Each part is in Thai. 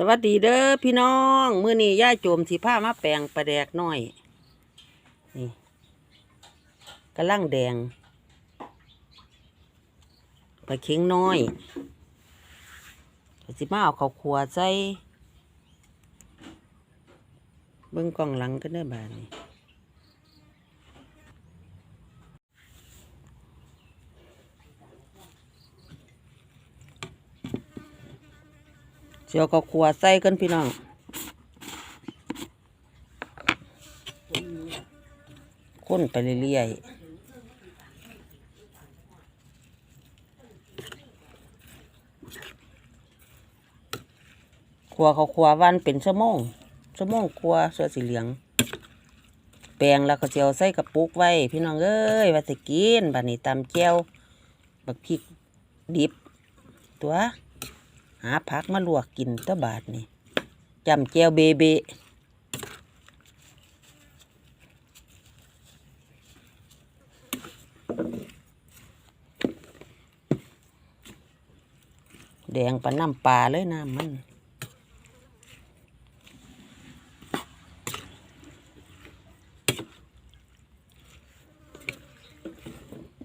สวัสดีเด้อพี่น้องมื้อนี้ย่าโจมสีผ้ามาแปลงประแดกน้อยนี่กระลังแดงปลาเค็งน้อยสิมาเอาข้าวขัวใส่เบิ่งกล่องหลังก็ได้บาดนี้ เสียวข้าวขัวใส่กันพี่น้องคนไปเรื่อยๆครัวเขาครัววันเป็นชั่วโมงชั่วโมงครัวเสื้อสีเหลือง แปลงแล้วก็เจียวใส่กระปุกไว้ พี่น้องเอ้ยว่าสกินบัดนี้ตำแก้วบักพริกดิบตัว หาผักมาลวกกินตัวบาทนี่จำแก้วเบเบแดงปะน้ำปลาเลยน้ำมัน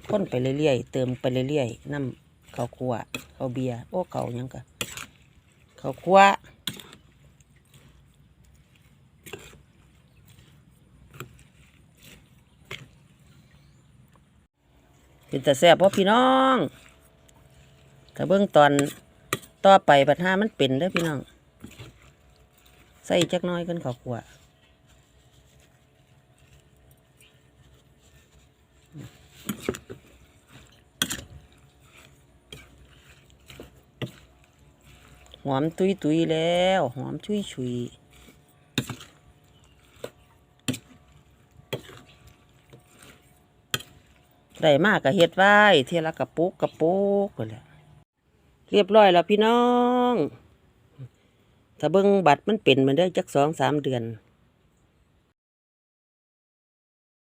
คนไปเรื่อยๆเติมไปเรื่อยๆน้ำข้าวคั่วข้าวเบียร์โอ้เก่ายังกะ ข้าวคั่วเป็นแต่แซ่บเพราะพี่น้องถ้าเบื้องตอนต่อไปปัญหามันเป็นเด้อพี่น้อง ใส่จักน้อยกันข้าวคั่ว หอมตุยตุยแล้วหอมชุยชุยได้มากก็เฮ็ดไว้เทละกระปุกกระปุกไปแหละเรียบร้อยแล้วพี่น้อง ถ้าเบิ้งบัตรมันเป็นมันได้จักสองสามเดือน